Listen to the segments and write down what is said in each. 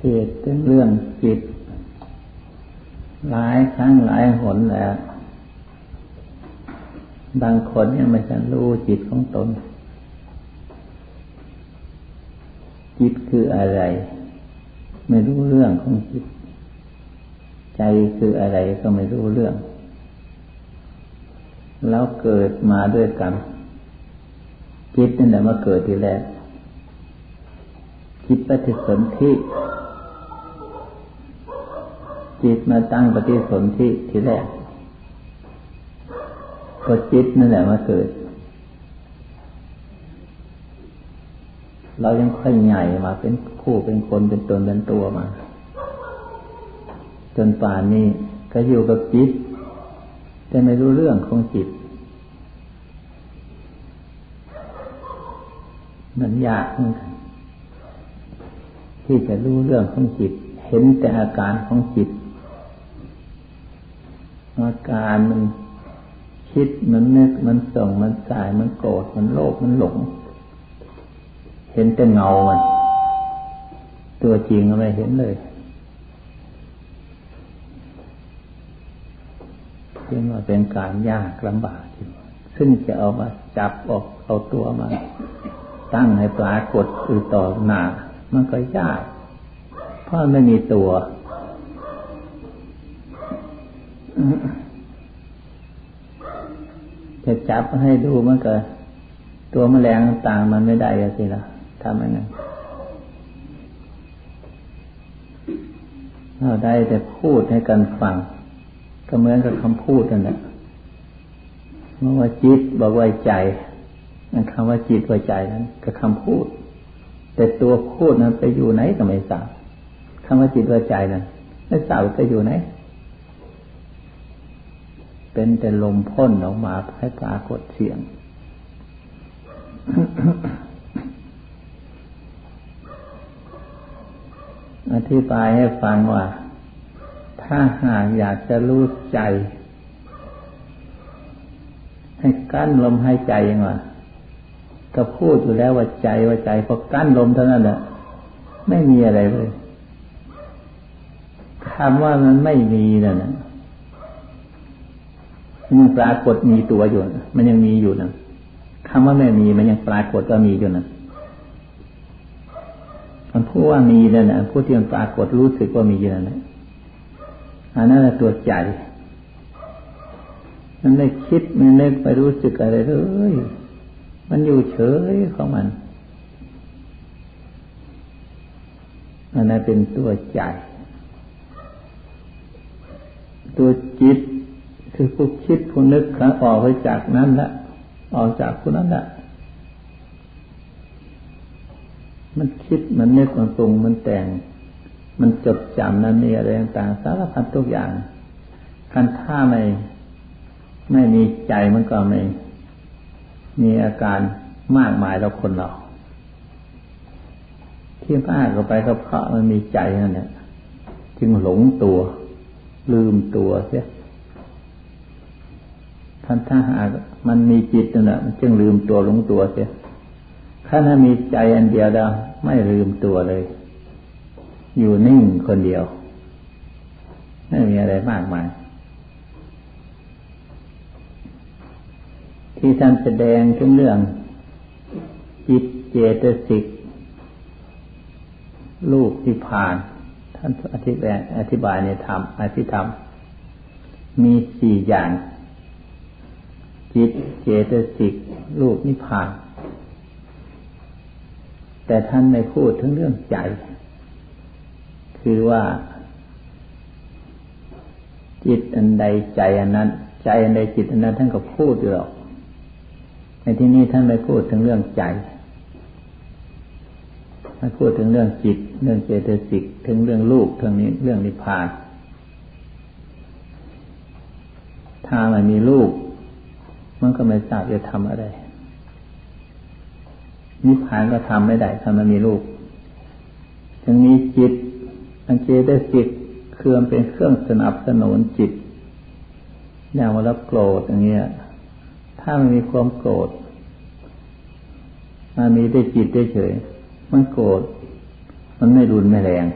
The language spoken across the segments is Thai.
เทศเป็นเรื่องจิต หลายครั้งหลายหนแล้ว บางคนยังไม่ทันรู้จิตของตน จิตคืออะไร ไม่รู้เรื่องของจิต ใจคืออะไรก็ไม่รู้เรื่อง แล้วเกิดมาด้วยกันจิตนั่นแหละมาเกิดทีแรกจิตปฏิสนธิ จิตมาตั้งปฏิสนธิทีแรกก็จิตนั่นแหละมาเกิด เรายังค่อยใหญ่มาเป็นคู่เป็นคนเป็นตนเป็นตัวมา จนป่านนี้ก็อยู่กับจิต แต่ไม่รู้เรื่องของจิต มันยากเหมือนกันที่จะรู้เรื่องของจิต เห็นแต่อาการของจิต อาการมันคิดมันนึกมันส่งมันสายมันโกรธมันโลภมันหลง เห็นแต่เงามัน ตัวจริงอะไม่เห็นเลยจึงว่าเป็นการยากลำบากอยู่ซึ่งจะเอามาจับออกเอาตัวมา ตั้งให้ปรากฏอือต่อหน้ามันก็ยาก เพราะไม่มีตัว จะจับให้ดูมันก็ตัวแมลงต่างมันไม่ได้สิละทำยังไงเราได้แต่พูดให้กันฟัง ก็เหมือนกับคำพูดนั่นแหละเมื่อว่าจิตบอกว่าใจนั่นคำว่าจิตว่าใจนั้นก็คำพูด แต่ตัวพูดนั้นไปอยู่ไหนก็ไม่ทราบคำว่าจิตว่าใจนั้นไม่ทราบไปอยู่ไหน เป็นแต่ลมพ่นออกมาให้ปรากฏเสียง อธิบายให้ฟังว่า ถ้าหากอยากจะรู้ใจ ให้กั้นลมหายใจยังไงก็พูดอยู่แล้วว่าใจว่าใจพอกั้นลมเท่านั้นแหละไม่มีอะไรเลยคำว่ามันไม่มีนั่นนะ มันปรากฏมีตัวอยู่มันยังมีอยู่นะคำว่าไม่มีมันยังปรากฏว่ามีอยู่นะมันพูดว่ามีนั่นนะพูดที่มันปรากฏรู้สึกว่ามีอยู่นั่นนะอันนั้นตัวใจ มันไม่คิดมันไม่ไปรู้สึกอะไรเลยมันอยู่เฉยของมันอันนั้นเป็นตัวใจ ตัวจิต คือผู้คิดผู้นึกครั้งออกไปจากนั้นละออกจากผู้นั้นละมันคิดมันนึกมันปรุงมันแต่ง มันจดจำนั้นมีอะไรต่างสารพัดทุกอย่างคันถ้าไม่ไม่มีใจมันก็ไม่มีอาการมากมายแล้วคนเราที่พลาดเข้าไปก็เพราะมันมีใจนั่นแหละจึงหลงตัว ลืมตัวเสีย ท่านถ้าหากมันมีจิตนั่นแหละมันจึงลืมตัวหลงตัวเสียถ้าถ้ามีใจอันเดียวเราไม่ลืมตัวเลย อยู่นิ่งคนเดียว ไม่มีอะไรมากมาย ที่ท่านแสดงถึงเรื่อง จิตเจตสิกลูกที่ผ่าน ท่านอธิบายอธิบายในธรรมอธิธรรม มีสี่อย่าง จิตเจตสิกลูกนิพพาน แต่ท่านไม่พูดถึงเรื่องใจ คือว่าจิตอันใดใจอันนั้น ใจอันใดจิตอันนั้นท่านก็พูดอยู่หรอกในที่นี้ท่านไม่พูดถึงเรื่องใจไม่พูดถึงเรื่องจิต เรื่องเจตสิกถึงเรื่องลูกเรื่องนี้เรื่องนิพพาน ถ้ามันมีลูก มันก็ไม่ทราบจะทำอะไรนิพพานก็ทำไม่ได้ถ้ามันมีลูกถึงมีจิตอันเจตสิกคือมันเป็นเครื่องสนับสนุนจิตอย่างว่ารับโกรธอย่างเงี้ย ถ้ามันมีความโกรธมันมีได้จิตได้เฉย มันโกรธ มันไม่รุนไม่แรง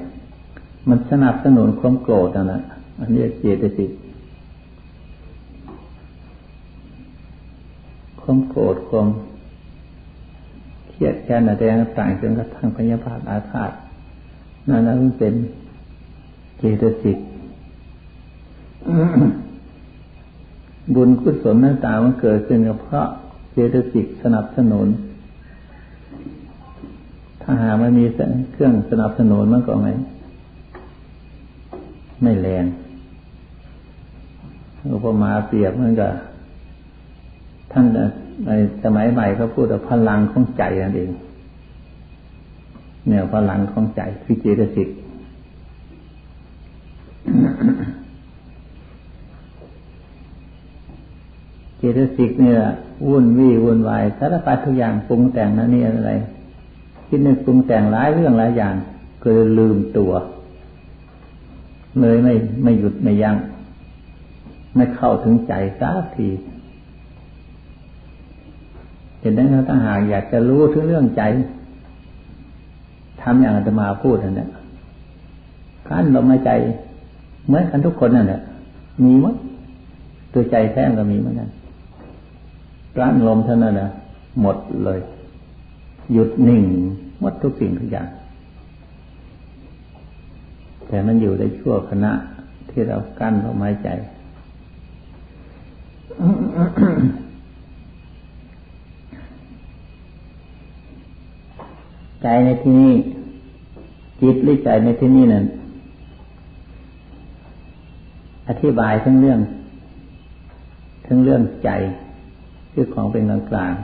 มันสนับสนุนความโกรธนะอันนี้เจตสิก ความโกรธความเครียดแค้นอะไรต่างๆจนกระทั่งพยาบาทอาฆาตนั่นนั้นเป็นเจตสิกบุญกุศลนั้นตามันเกิดขึ้นเพราะเจตสิกสนับสนุน ถ้าหาไม่มีเครื่องสนับสนุนมันก็ไม่ไม่แรงอุปมาเปรียบมันก็ ท่านในสมัยใหม่เขาพูดว่าพลังของใจนั่นเองเนี่ยพลังของใจคือเจตสิกเจตสิกเนี่ยวุ่นวี่วุ่นวายสารพัดทุกอย่างปรุงแต่งนั่นนี่อะไรคิดนึกปรุงแต่งหลายเรื่องหลายอย่างก็ลืมตัว เลยไม่ไม่หยุดไม่ยัง้งไม่เข้าถึงใจสักที เห็นนั้นถ้าหากอยากจะรู้ถึงเรื่องใจทำอย่างอาตมาพูดนั่นแหละการลมหายใจเหมือนกันทุกคนนั่นแหละมีมั้งตัวใจแท้ก็มีเหมือนกันร้นลมเท่านั้นนะหมดเลย หยุดนิ่งหมดทุกสิ่งทุกอย่าง แต่มันอยู่ในชั่วขณะที่เรากั้นลมหายใจ ใจในที่นี้ จิตหรือใจในที่นี้นั่นอธิบายทั้งเรื่อง ทั้งเรื่องใจคือของเป็นกลางกลาง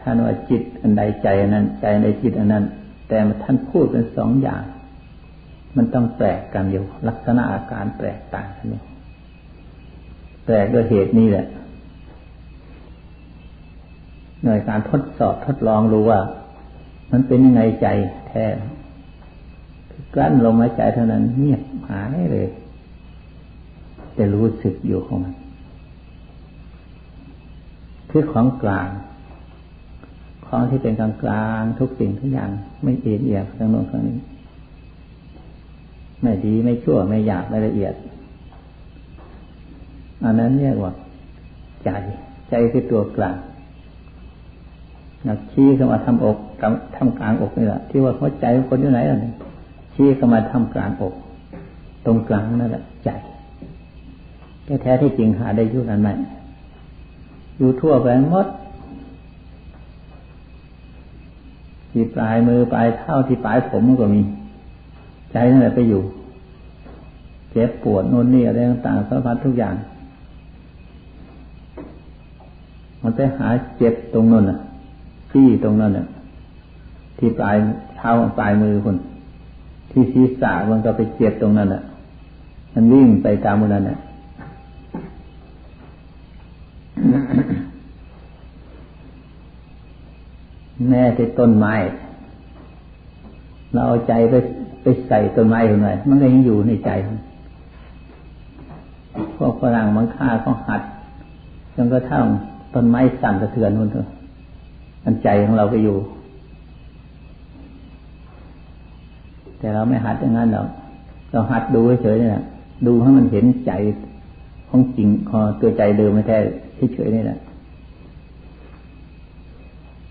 ท่านว่าจิตอันใดใจอันนั้น ใจในจิตอันนั้น แต่ท่านพูดเป็นสองอย่าง มันต้องแปลกกันอยู่ ลักษณะอาการแปลกต่างกันอยู่แปลกด้วยเหตุนี้แหละ หน่วยการทดสอบทดลองรู้ว่า มันเป็นยังไงใจแท้กลั้นลมหายใจเท่านั้นเงียบหายเลยจะรู้สึกอยู่ของมันคือของกลาง ของที่เป็นกลางกลางทุกสิ่งทุกอย่าง ไม่เอียดเอียดทั้งโน้นทั้งนี้ไม่ดีไม่ชั่วไม่หยาบไม่ละเอียด อันนั้นเรียกว่า ใจ ใจคือตัวกลาง นักชี้เข้ามาทำอกทำกลางอกนี่แหละที่ว่าหัวใจคนอยู่ไหนล่ะชี้เข้ามาทำกลางอก ตรงกลางนั่นแหละใจแต่แท้ที่จริงหาได้ยุ่นั้นไหมอยู่ทั่วไปหมดที่ปลายมือปลายเท้าที่ปลายผมก็มี ใจนั่นแหละไปอยู่ เจ็บปวดโน่นนี่อะไรต่างๆสารพัดทุกอย่าง มันไปหาเจ็บตรงนั้นน่ะ ที่ตรงนั้นน่ะ ที่ปลายเท้าปลายมือคนที่ศีรษะมันก็ไปเจ็บตรงนั้นน่ะ มันวิ่งไปตามมันนั่นน่ะแม่ที่ต้นไม้ เราเอาใจไปไปใส่ต้นไม้คนไหนมันก็ยังอยู่ในใจพวกฝรั่งมันฆ่าเขาหัดจนกระทั่งต้นไม้สั่นสะเทือนนู่นเถอะ มันใจของเราไปอยู่ แต่เราไม่หัดอย่างนั้นหรอกเราหัดดูเฉยๆนี่ยดูให้มันเห็นใจของจริงของตัวใจเดิมไม่แท้เฉยๆนี่แหละ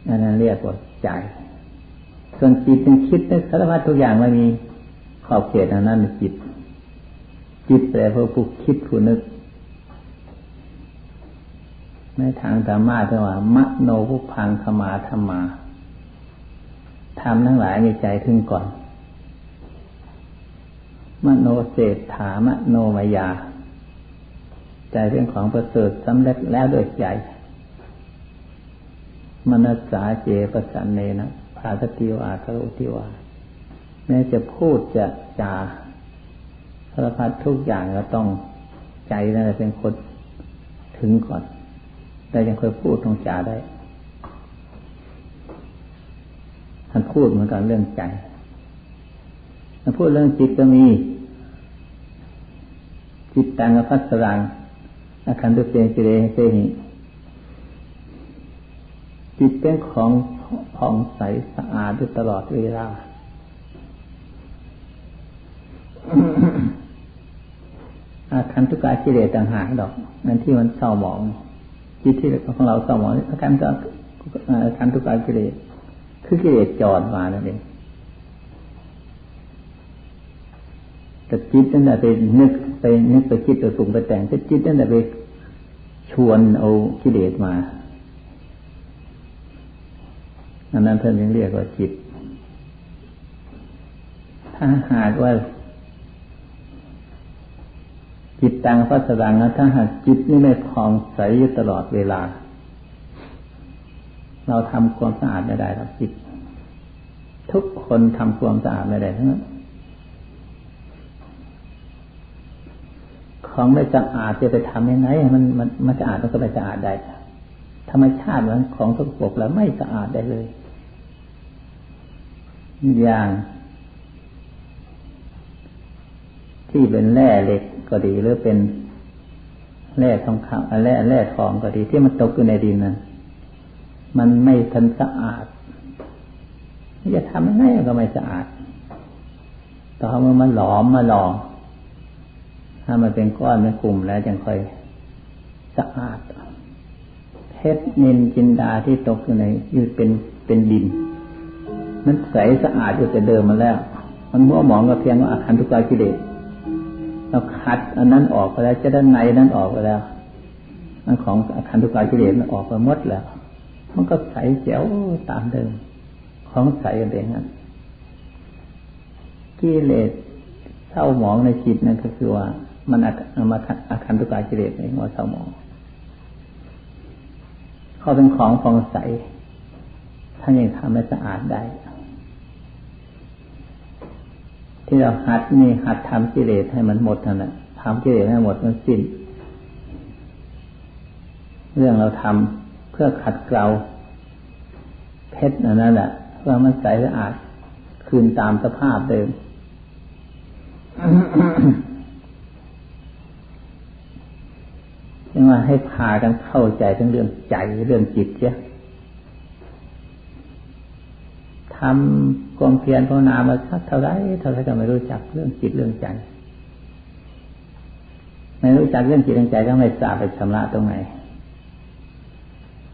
นั่นเรียกว่าใจ ส่วนจิตเป็นคิดนึกสารพัดทุกอย่างไม่มีขอบเขตอันนั้นจิต จิตแปลว่าผู้คิดผู้นึก ในทางธรรมะที่ว่ามโนภุพังธรรมาธรรมาทำทั้งหลายในใจถึงก่อน มโนเศรษฐามโนมายา ใจเป็นของประเสริฐสำเร็จแล้วโดยใจ มนัสสาเจประสันเนนะภาสติวาคารุติวา แม้จะพูดจะจาสารพัดทุกอย่างก็ต้องใจนั่นเป็นคนถึงก่อน แต่ยังเคยพูดตรงจาได้ ท่านพูดเหมือนกันเรื่องใจท่านพูดเรื่องจิตก็มี จิตตังพัสรังอาคันตุเตจิเรเตหิจิตเป็นของผ่องใสสะอาดอยู่ตลอดเวลาอาคันทุกายกิเลต่างหากดอก นั่นที่มันเศร้าหมอง จิตที่ของเราเศร้าหมองอาการก็อาคันทุกกายกิเลสคือกิเลสจอดมานั่นเองแต่จิตนั่นแหละไปนึกไปนึกไปคิดไปปรุงไปแต่งแต่จิตนั่นแหละไปชวนเอากิเลสมาอันนั้นท่านยังเรียกว่าจิต ถ้าหากว่า จิตตังพัสดังนะถ้าหากจิตนี่ไม่พองใสอยู่ตลอดเวลา เราทำความสะอาดไม่ได้ครับจิต ทุกคนทำความสะอาดไม่ได้ทั้งนั้นของไม่สะอาดจะไปทำยังไงมันมันมันสะอาดมันก็ไม่สะอาดได้ธรรมชาติมันของสกปรกแล้วไม่สะอาดได้เลย อย่าง ที่เป็นแร่เหล็ก ก็ดีหรือเป็นแร่ทองคำแร่แร่ทองก็ดี ที่มันตกอยู่ในดินนั้นมันไม่ทันสะอาดจะทำยังไงก็ไม่สะอาดต่อเมื่อมันหลอมมาหลอมถ้ามันเป็นก้อนเป็นกลุ่มแล้วจึงค่อยสะอาดเพชรนินจินดาที่ตกอยู่ในอยู่เป็นเป็นดิน มันใสสะอาดอยู่แต่เดิมมาแล้ว มันมัวหมองกับเพียงว่าอาคารทุกกายกิเลส เราคัดอันนั้นออกไปแล้วจะด้านในนั้นออกไปแล้วอันของอาคารทุกกายกิเลสมันออกไปหมดแล้ว มันก็ใสเจ๋วตามเดิม ของใสกันเองนั้นกิเลสเศร้าหมองในจิตนั่นก็คือว่า มันอามาอาคันตุกายกิเลสในหัวสมองเขาเป็นของฟองใสถ้านยังทำให้สะอาดได้ ที่เราหัดนี่หัดทำกิเลสให้มันหมดนั่นแหละทำกิเลสให้หมดมันสิ้น เรื่องเราทำเพื่อขัดเกลาเพชรนั่นแหละเพื่อมันใสสะอาดคืนตามสภาพเดิมยังว่าให้พากันเข้าใจทั้งเรื่องใจเรื่องจิตเสีย ทำความเพียรภาวนามาสักเท่าไรเท่าไรก็ไม่รู้จักเรื่องจิตเรื่องใจไม่รู้จักเรื่องจิตเรื่องใจก็ไม่ทราบไปชำระตรงไหน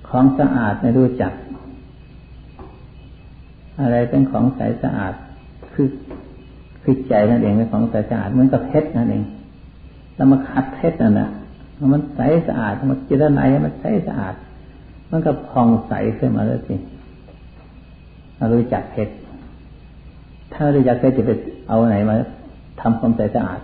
ของสะอาดไม่รู้จัก อะไรเป็นของใสสะอาดคือคือใจนั่นเองเป็นของใสสะอาดเหมือนกับเพชรนั่นเองเรามาคัดเพชรนั่นแหละมันใสสะอาดมันจิตในมันใสสะอาด มันก็พองใสขึ้นมาแล้วสิ รารู้จักเพชรถ้ารู้จักเพชรจะไปเอาไหนมาทำความใสสะอาด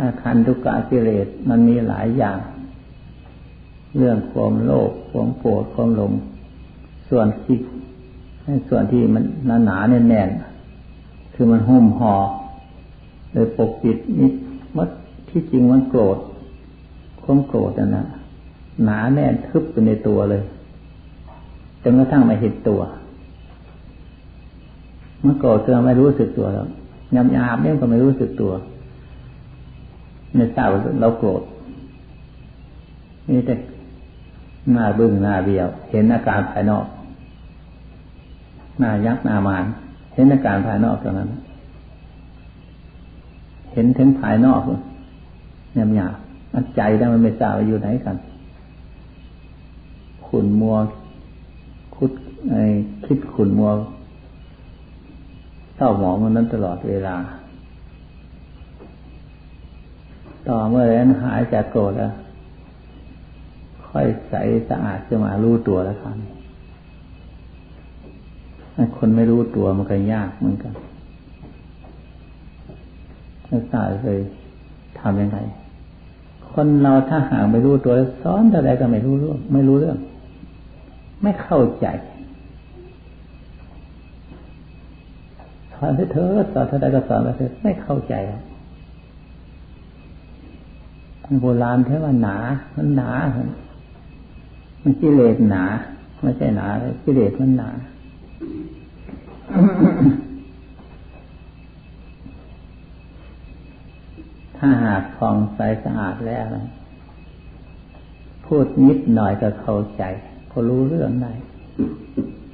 อาคารทุกกะกิเลสมันมีหลายอย่าง เรื่องความโลภความโกรธความหลง ส่วนที่ส่วนที่มันหนาหนาแน่นแน่นคือมันหุ้มห่อเลยปกปิดนิด มัดที่จริงมันโกรธความโกรธนั่นนะหนาแน่นทึบไปในตัวเลยจนกระทั่งไม่เห็นตัวเมื่อโกรธเราไม่รู้สึกตัวแล้วยำยาบเนี่ยก็ไม่รู้สึกตัวในทราเราโกรธนี่แต่หน้าบึ้งหน้าเบี้ยว เห็นอาการภายนอกหน้ายักหน้ามาน เห็นอาการภายนอกเท่านั้น ห็นถึงภายนอกเนี่ยหยาบอันใจได้มันไม่ทราบว่าอยู่ไหนกัน ขุนมัว คุดไอ้คิดขุนมัวเศร้าหมองมันนั้นตลอดเวลา ต่อเมื่อนั้นหายจากโกรธแล้ว ค่อยใสสะอาดจะมารู้ตัวแล้วครับคนไม่รู้ตัวมันก็ยากเหมือนกัน นักศึกษาเคยทำยังไง คนเราถ้าหากไม่รู้ตัวสอนเท่าไรก็ไม่รู้เรื่อง ไม่รู้เรื่อง ไม่เข้าใจสอนเถอะสอนเท่าไรก็สอนไปเถอะไม่เข้าใจโบราณเท่ว่าหนา มันหนา มันกิเลสหนา ไม่ใช่หนาเลยกิเลสมันหนา ถ้าหากฟองใสสะอาดแล้วนะพูดนิดหน่อยก็เข้าใจก็รู้เรื่องได้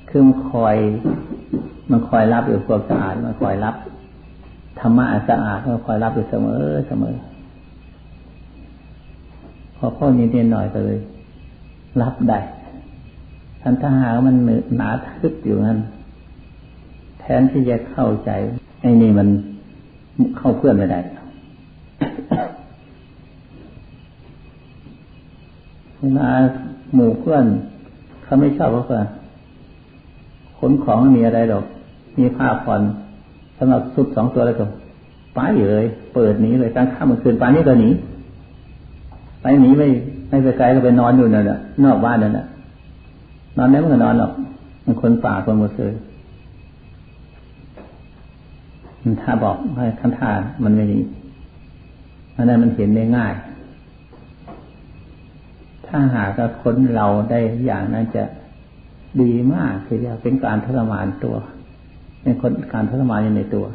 คือมันคอย มันคอยรับอยู่ความสะอาด มันคอยรับธรรมะสะอาดมันคอยรับอยู่เสมอเสมอ พอพ่อนิดหน่อยก็เลย รับได้ทันถ้าหากมันหนาทึบอยู่นั้นแทนที่จะเข้าใจไอ้นี่มันเข้าเพื่อนไม่ได้ เวลาหมู่เพื่อนเขาไม่ชอบเขาก็ขนของมีอะไรหรอก มีผ้าผ่อนสำหรับซุปสองตัวแล้วก็ไปเลย เปิดหนีเลยกลางค่ำกลางคืนป่านนี้ก็หนีไปหนีไม่ไม่ไปไกลก็ไปนอนอยู่นั่นแหละนอกบ้านนั่นแหละนอนแล้มันก็นอนหรอกมันคนป่าคนหมดเลยถ้าบอกให้คันท่ามันไม่ดีอันนั้นมันเห็นได้ง่าย ถ้าหากคนเราได้อย่างนั้นจะดีมากทีเดียวเป็นการทรมานตัวเป็นคนการทรมานอยู่ในตัว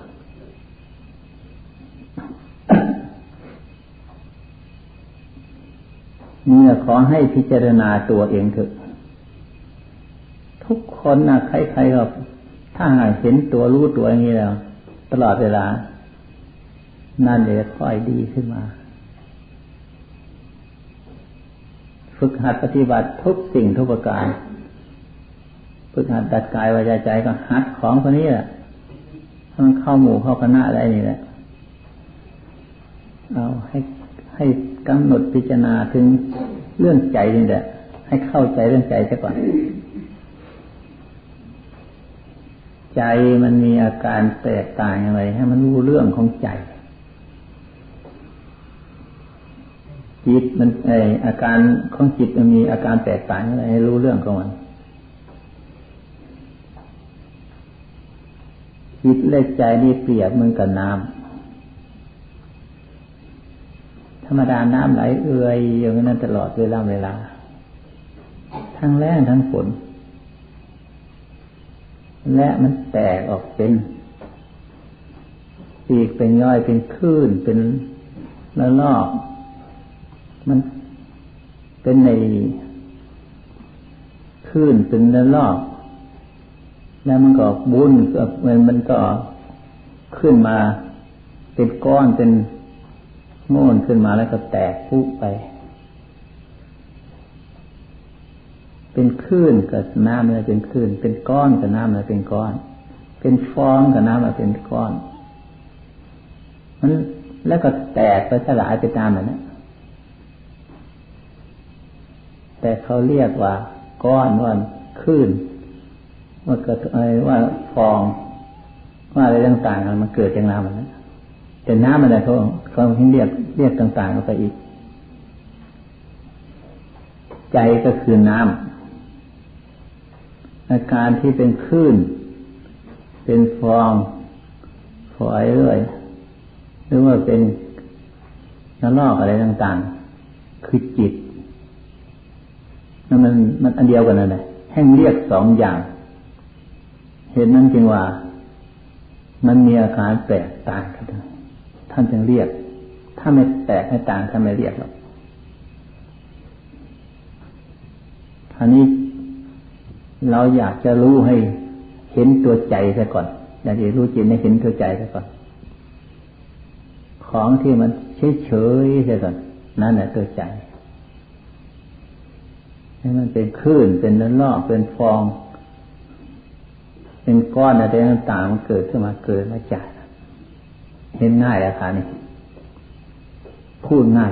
นี่ขอให้พิจารณาตัวเองเถอะทุกคนนะใครๆก็ถ้าหากเห็นตัวรู้ตัวอย่างนี้แล้ว ตลอดเวลา นั่นเลยค่อยดีขึ้นมา ฝึกหัดปฏิบัติทุกสิ่งทุกประการ ฝึกหัดดัดกายวาจาใจก็หัดของคนนี้แหละมันเข้าหมู่เข้าคณะอะไรนี่แหละ เอาให้ให้กำหนดพิจารณาถึงเรื่องใจนี่แหละ ให้เข้าใจเรื่องใจซะก่อน ใจมันมีอาการแตกต่างอะไร ให้มันรู้เรื่องของใจ จิตมันไออาการของจิตมันมีอาการแตกต่างอะไรให้รู้เรื่องของมันจิตเล็กใจนี่เปรียบเหมือนกับน้ำธรรมดาน้ำไหลเอื่อยอย่างนั้นตลอดเวลาเวลา ทั้งแรงทั้งฝนและมันแตกออกเป็นปีกเป็นย่อยเป็นคลื่นเป็นละลอก มันเป็นในคลื่นเป็นละลอก แล้วมันก็บุญก็มันก็ขึ้นมาเป็นก้อนเป็นโง่นขึ้นมาแล้วก็แตกพุไป เป็นคลื่นกับน้ำอะไรเป็นคลื่น เป็นก้อนกับน้ำอะไรเป็นก้อน เป็นฟองกับน้ำอะไรเป็นก้อนมันแล้วก็แตกไปสลายไปตามแบบนั้น แต่เขาเรียกว่า ก้อนว่าคลื่นว่าเกิดอะไรว่าฟองว่าอะไรต่างๆมันเกิดจากน้ำมันแต่น้ำมันอะไรเขาเขาเรียกเรียกต่างๆออกไปอีก ใจก็คือน้ำอาการที่เป็นคลื่น เป็นฟองฝอยเรื่อยหรือว่าเป็นน้ำลอกอะไรต่างๆ คือจิต นั่นมันมันอันเดียวกันนั่นแหละแห่งเรียกสองอย่าง เห็นนั้นจึงว่า มันมีอาการแตกต่างกันท่านจึงเรียก ถ้าไม่แตกให้ต่างท่านไม่เรียกหรอกท่านี้เราอยากจะรู้ให้เห็นตัวใจซะก่อน อยากจะรู้จิตให้เห็นตัวใจซะก่อน ของที่มันเฉยๆซะก่อนนั่นแหละตัวใจ ให้มันเป็นคลื่นเป็นน้ำลอกเป็นฟอง เป็นก้อนอะไรต่างๆมันเกิดขึ้นมาเกิดมาจากเห็นง่ายอะค่ะนี่พูดง่าย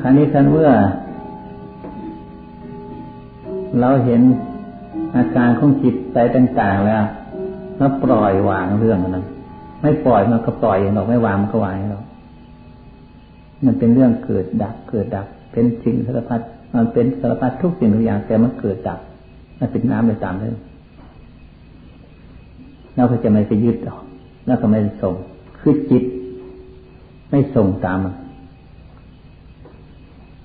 คราวนี้ท่านเมื่อ เราเห็นอาการของจิตใจต่าง ๆ แล้วแล้วปล่อยวางเรื่องนั้น ไม่ปล่อยมันก็ปล่อยอย่างเราไม่วางมันก็วางเรามันเป็นเรื่องเกิดดับเกิดดับ เป็นสิ่งสารพัดมันเป็นสารพัดทุกสิ่งทุกอย่าง แต่มันเกิดดับมันเป็นน้ำไปตามเลยเราก็จะไม่ไปยึดหรอกแล้วก็ไม่ส่งคือจิต ไม่ส่งตามมัน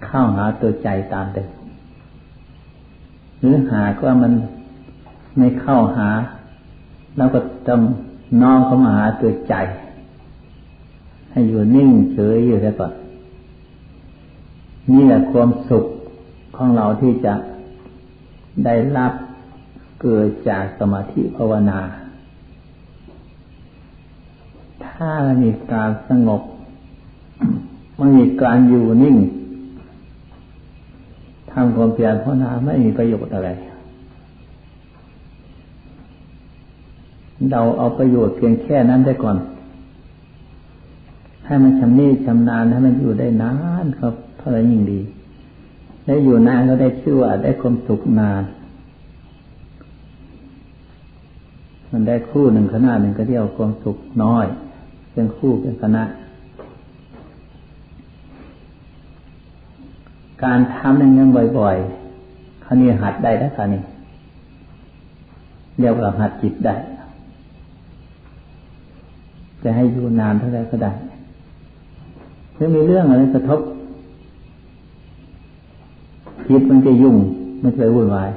เข้าหาตัวใจตามเดิมหรือหาก็มันไม่เข้าหาแล้วก็ต้องน้อมเข้ามาหาตัวใจ ให้อยู่นิ่งเฉยอยู่ได้ก่อน นี่แหละความสุขของเราที่จะได้รับเกิดจากสมาธิภาวนา ถ้ามีการสงบไม่มีการอยู่นิ่งทำความเพียรภาวนาไม่มีประโยชน์อะไร เราเอาประโยชน์เพียงแค่นั้นได้ก่อน ให้มันชำนิชำนาญให้มันอยู่ได้นานครับ ท่าไรยิ่งดี ได้อยู่นานก็ได้ชื่อว่าได้ความสุขนาน มันได้คู่หนึ่งขนาดหนึ่งก็เรียกความสุขน้อย เป็นคู่เป็นคณะ การทำอย่างนี้บ่อยๆคราวนี้หัดได้แล้วคราวนี้เรียกว่าหัดจิตได้ จะให้อยู่นานเท่าไรก็ได้ถ้ามีเรื่องอะไรกระทบ จิตมันจะยุ่งไมันจะวุ่นวาย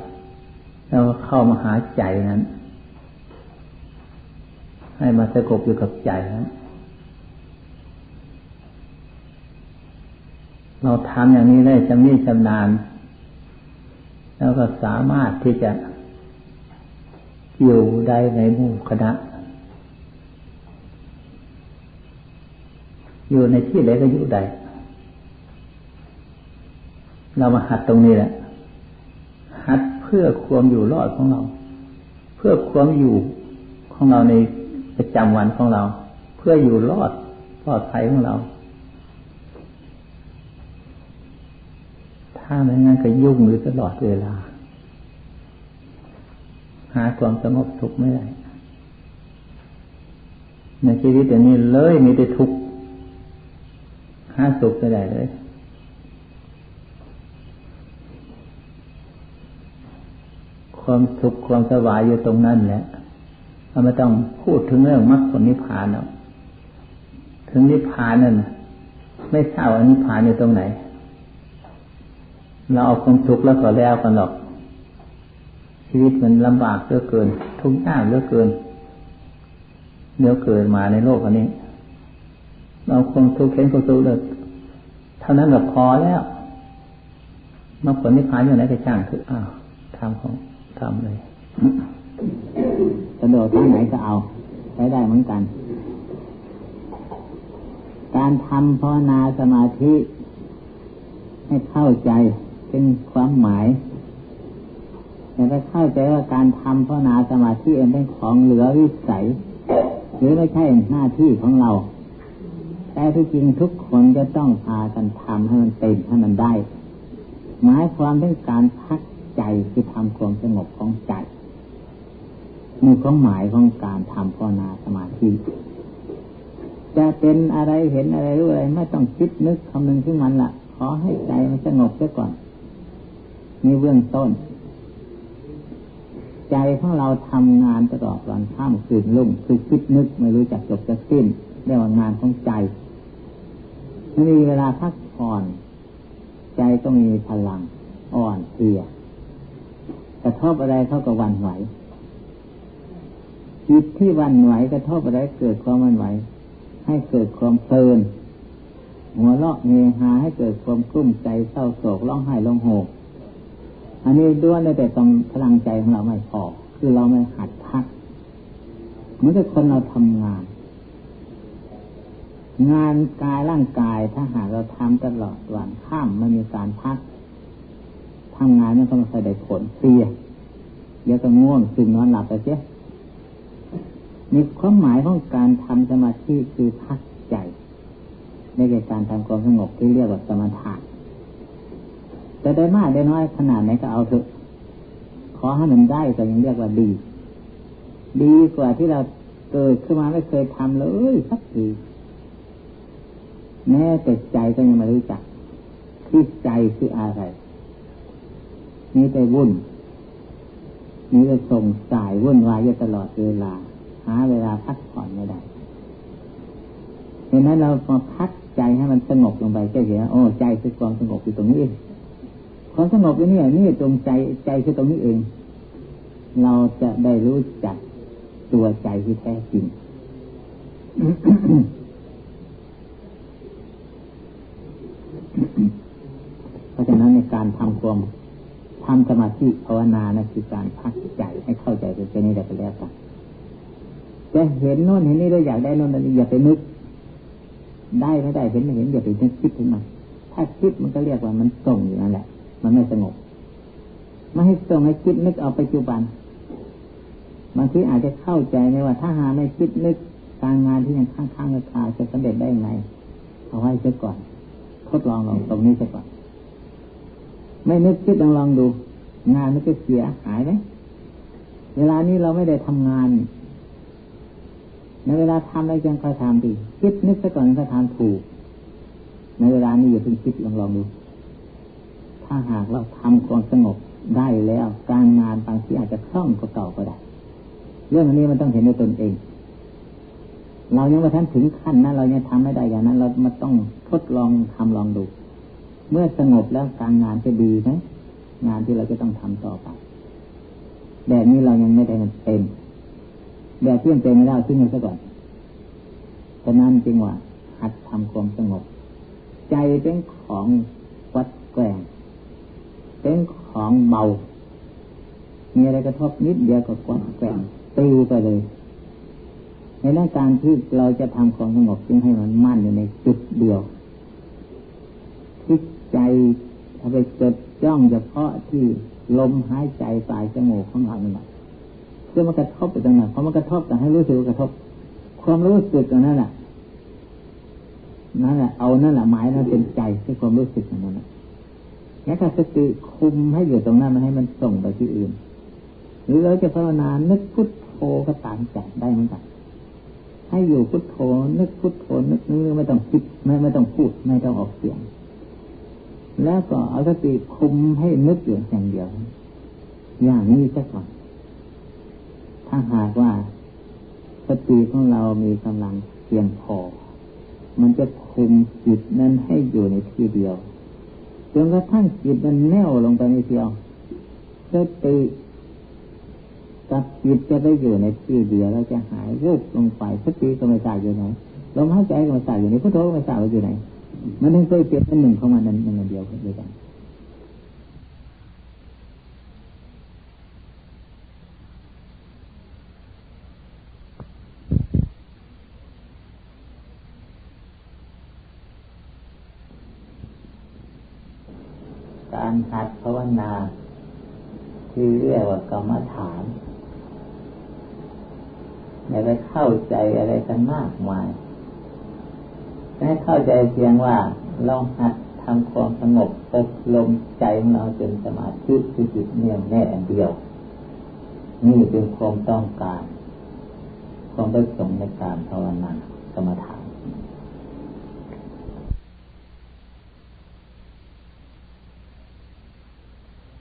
แล้วเข้ามาหาใจนั้น ให้มาสงบอยู่กับใจนั้นเราทำอย่างนี้ได้จำนี้ชำนาญ แล้วก็สามารถที่จะอยู่ได้ในหมู่คณะ อยู่ในที่ไหนก็อยู่ได้ เรามาหัดตรงนี้แหละ หัดเพื่อความอยู่รอดของเรา เพื่อความอยู่ของเราในประจำวันของเรา เพื่ออยู่รอดปลอดภัยของเรา ถ้าไม่งั้นก็ยุ่งอยู่ตลอดเวลา หาความสงบสุขไม่ได้ในชีวิตอย่างนี้เลยมีแต่ทุกข์หาสุขไม่ได้เลย ความสุขความสบายอยู่ตรงนั้นแหละเราไม่ต้องพูดถึงเรื่องมรรคผลนิพพานหรอกถึงนิพพานนั่นไม่ทราบว่านิพพานอยู่ตรงไหน เราเอาความสุขแล้วก็แล้วกันหรอก ชีวิตมันลำบากเหลือเกิน ทุกข์ยากเหลือเกินเนื้อเกิดมาในโลกอันนี้ เราคงทุกข์เข็นความสุขเลยเท่านั้นก็พอแล้วมรรคผลนิพพานอยู่ไหนก็ช่างคืออ้าวทำของ ทำเลยสะดวกทางไหนก็เอา ใช้ได้เหมือนกัน การทำภาวนาสมาธิ ให้เข้าใจเป็นความหมายแต่ก็เข้าใจว่าการทำภาวนาสมาธิเป็นของเหลือวิสัย หรือไม่ใช่หน้าที่ของเรา แต่ที่จริงทุกคนจะต้องพากันทำให้มันเต็มให้มันได้ หมายความถึงการพัก ใจคือทำความสงบของใจนี่ก็หมายของการทำภาวนาสมาธิจะเป็นอะไรเห็นอะไรรู้อะไรไม่ต้องคิดนึกคำนึงที่มันละขอให้ใจมันสงบซะก่อนนี่เบื้องต้น ใจของเราทำงานตลอดวันข้ามคืนลุ่งคือคิดนึกไม่รู้จักจบจะสิ้นเรียกว่างานของใจไม่มีเวลาพักผ่อน ใจก็มีพลังอ่อนเพลีย ระทบอะไรเขาก็วันไหวจิตที่วันไหวกระทบอะไรเกิดความวันไหว ให้เกิดความเพลินหัวเราะเฮฮาให้เกิดความกลุ้มใจเศร้าโศกร้องไห้ร้องโหกอันนี้ด้วนแต่ต้องพลังใจของเราไม่พอคือเราไม่หัดพักเหมือนกับคนเราทำงาน งานกายร่างกายถ้าหากเราทำตลอดวันข้ามไม่มีการพัก ทำงานมันก็ไม่ค่อยได้ผลเสียเดี๋ยวก็ง่วงซึมนอนหลับไปเสียมีความหมายของการทำสมาธิคือพักใจในการทำความสงบที่เรียกว่าสมาธิจะได้มากได้น้อยขนาดไหนก็เอาเถอะขอให้มันได้ก็ยังเรียกว่าดี ดีกว่าที่เราเกิดขึ้นมาไม่เคยทำเลยสักทีแม้แต่ใจก็ยังไม่รู้จักที่ใจคืออะไร มีแต่วุ่น มีแต่ส่งสายวุ่นวายอยู่ตลอดเวลา หาเวลาพักผ่อนไม่ได้เห็นไหมเราพอพักใจให้มันสงบลงไปแค่เห็นโอ้ใจคือความสงบอยู่ตรงนี้ความสงบอยู่นี่นี่ตรงใจใจคือตรงนี้เอง เราจะได้รู้จักตัวใจที่แท้จริงเพราะฉะนั้นในการทำความ ทำสมาธิภาวนานะคือการพักใจให้เข้าใจเป็นนี้แต่แล้วกันจะเห็นโน่นเห็นนี่เราอยากได้โน่นนี่อย่าไปนึก ได้ไม่ได้เห็นไม่เห็นอย่าไปนึกคิดถึงมันถ้าคิดมันก็เรียกว่ามันส่งอยู่นั่นแหละ มันไม่สงบไม่ให้ส่งให้คิดนึกเอาปัจจุบันบางทีอาจจะเข้าใจในว่า ถ้าหาไม่คิดนึกการงานที่ยังค้างค้าคาจะสำเร็จได้ไงเอาไว้เสียก่อน ทดลองลองตรงนี้เสียก่อน ไม่นึกคิดลองลองดู งานมันจะเสียหายไหมเวลานี้เราไม่ได้ทำงานในเวลาทำอะไรยังค่อยทำดีคิดนึกซะก่อนค่อยทำถูก ในเวลานี้อย่าเพิ่งคิดลองลองดู ถ้าหากเราทำความสงบได้แล้ว การงานบางทีอาจจะคล่องกว่าเก่าก็ได้ เรื่องนี้มันต้องเห็นด้วยตนเอง เรายังไม่ทันถึงขั้นนั้นเรายังทำไม่ได้อย่างนั้น เรามาต้องทดลองทำลองดู เมื่อสงบแล้วการงานจะดีไหมงานที่เราจะต้องทำต่อไปแบบนี้เรายังไม่ได้เป็นแบบที่ยังเป็นไม่ได้ซึ่งมันซะก่อนฉะนั้นจึงว่าหัดทำความสงบ ใจเป็นของวัดแกงเป็นของเบา มีอะไรกระทบนิดเดียวก็กวัดแกงตีไปเลย ในเรื่องการที่เราจะทำความสงบจึงให้มันมั่นอยู่ในจุดเดียวที่ ใจเอาไปจดจ้องเฉพาะที่ลมหายใจปลายจมูกของเราเนี่ยเพื่อมันกระทบไปตรงนั้นพอมันกระทบแต่ให้รู้สึกกระทบ ความรู้สึกตรงนั้นแหละนั่นแหละเอานั่นแหละหมายนั้นเป็นใจที่ความรู้สึกนั้นแหละแล้วถ้าสติคุมให้อยู่ตรงนั้นมันให้มันส่งไปที่อื่น หรือเราจะภาวนานึกพุทโธก็ตามใจได้เหมือนกันให้อยู่พุทโธนึกพุทโธนึกนึกไม่ต้องคิดไม่ไม่ต้องพูดไม่ต้องออกเสียง แล้วก็เอาสติคุมให้นึกอยู่อย่างเดียว อย่างนี้ซะก่อนถ้าหากว่าสติของเรามีกำลังเพียงพอ มันจะคุมจิตนั้นให้อยู่ในที่เดียวจนกระทั่งจิตมันแน่วลงไปในเดียวสติกับจิตจะได้อยู่ในที่เดียวเราจะหายรูปลงไปสติก็ไม่ทราบอยู่ไหนลมหายใจก็ไม่ทราบอยู่ไหนพุทโธก็ไม่ทราบว่อยู่ไหน มันถึงเคยเปลี่ยนเป็นหนึ่งเข้ามานั้นมันเดียวกันด้วยกันการหัดภาวนาที่เรียกว่ากรรมฐานอย่าไปเข้าใจอะไรกันมากมาย ให้เข้าใจเพียงว่าลองหัดทำความสงบอบลมใจของเราจนสมาธิคือจิตเนี่ยแน่เดียว นี่เป็นความต้องการ ความประสงค์ในการภาวนากรรมฐาน